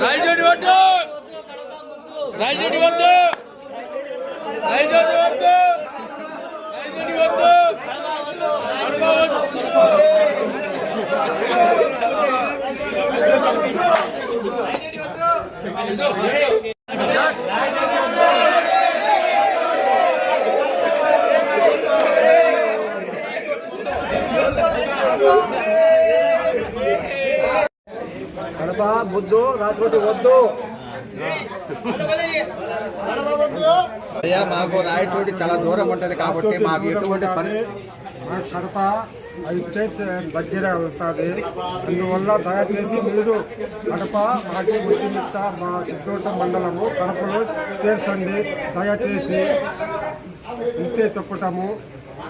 రాయచోటి వద్దు రాయచోటి వద్దు రాయచోటి వద్దు రాయచోటి వద్దు కడప వద్దు కడప ముద్దు రాత్రి వద్దు అయ్యా మాకు రాయచోటి చాలా దూరం ఉంటుంది కాబట్టి మాకు ఎటువంటి పని కడప అది చేర్చే దగ్గర వస్తుంది అందువల్ల దయచేసి మీరు కడప మాకు ముద్దుమిట్ట మా సిద్ధోట మండలము కడపలో చేర్చండి. దయచేసి ఇంతే చెప్పుతాము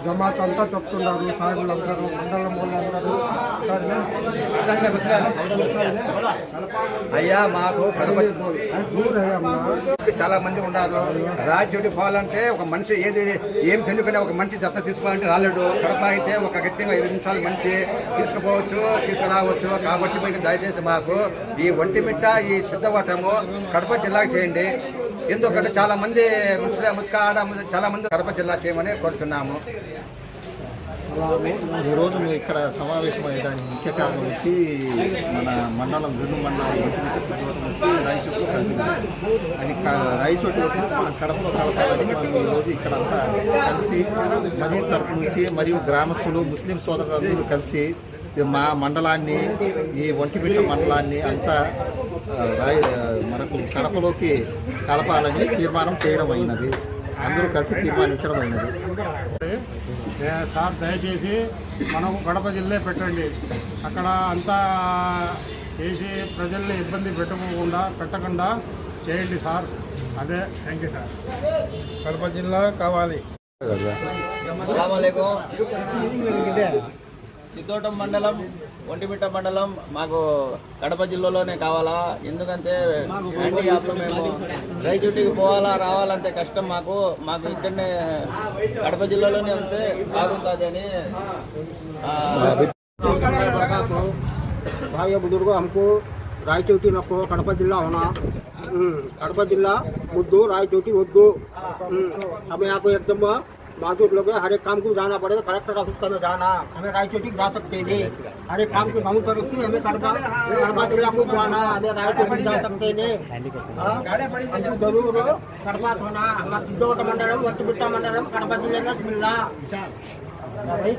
జమాత్ అంతా చెప్తున్నారు సాయిబులు అందరూ మండలం వాళ్ళందరూ అయ్యా మాకు చాలా మంది ఉన్నారు. రాయచోటి పోవాలంటే ఒక మనిషి ఏది ఏం తెలియకుండా ఒక మనిషి జత తీసుకోవాలంటే రాలేడు. కడప అయితే ఒక గట్టిగా ఇరవై నిమిషాలు మనిషి తీసుకుపోవచ్చు తీసుకురావచ్చు. కాబట్టి మీకు దయచేసి మాకు ఈ ఒంటిమిట్ట ఈ సిద్ధవటము కడప జిల్లాకు చేయండి. ఎందుకంటే చాలా మంది ముస్లిం ముత్కాడ చాలా మంది కడప జిల్లా చేయమని కోరుతున్నాము ఈరోజు మీరు ఇక్కడ సమావేశమయ్యడానికి ముఖ్య కారణం వచ్చి మన మండలం రెండు మండలం ఇంటిమిట సిద్ధవటం వచ్చి రాయచోటు కలిసింది అది రాయచోటు మన కడపలో కలపాలని మనం ఈరోజు ఇక్కడ అంతా కలిసి మదీన్ తరపు నుంచి మరియు గ్రామస్తులు ముస్లిం సోదరులందరూ కలిసి మా మండలాన్ని ఈ ఒంటిమిట్ట మండలాన్ని అంతా మనకు కడపలోకి కలపాలని తీర్మానం చేయడం అయినది. అందరూ కలిసి తీర్మానించడం అయినది. సార్ దయచేసి మనకు కడప జిల్లా పెట్టండి. అక్కడ అంతా చేసి ప్రజల్ని ఇబ్బంది పెట్టుకోకుండా పెట్టకుండా చేయండి సార్. అదే థ్యాంక్ యూ సార్. కడప జిల్లా కావాలి. సిద్ధోటం మండలం ఒంటిమిట్ట మండలం మాకు కడప జిల్లాలోనే కావాలా ఎందుకంటే యాంటీ యాప్లో మేము రైచుటికి పోవాలా రావాలంటే కష్టం మాకు మాకు ఇక్కడనే కడప జిల్లాలోనే ఉంటే బాగుంటుంది అని ఆ, भाई बुजुर्गों हमको रायचोटी रखो कड़प जिला होना हम्म, कड़प जिला मुद्दू रायचोटी उद्दू हम्म, हमें यहाँ पे एकदम माजूद लोग हर एक काम को जाना पड़ेगा, कलेक्टर ऑफ़िस में जाना, हमें रायचोटी जा सकते नहीं हर एक काम की तरफ़ से हमें कड़पा जिला को जाना, हमें रायचोटी जा सकते नहीं हाँ? ज़रूर कड़पा होना हमारा सिद्धोट मंडलम वट्टिबिट्टा मंडलम कड़पा ज़िले में मिलना भाई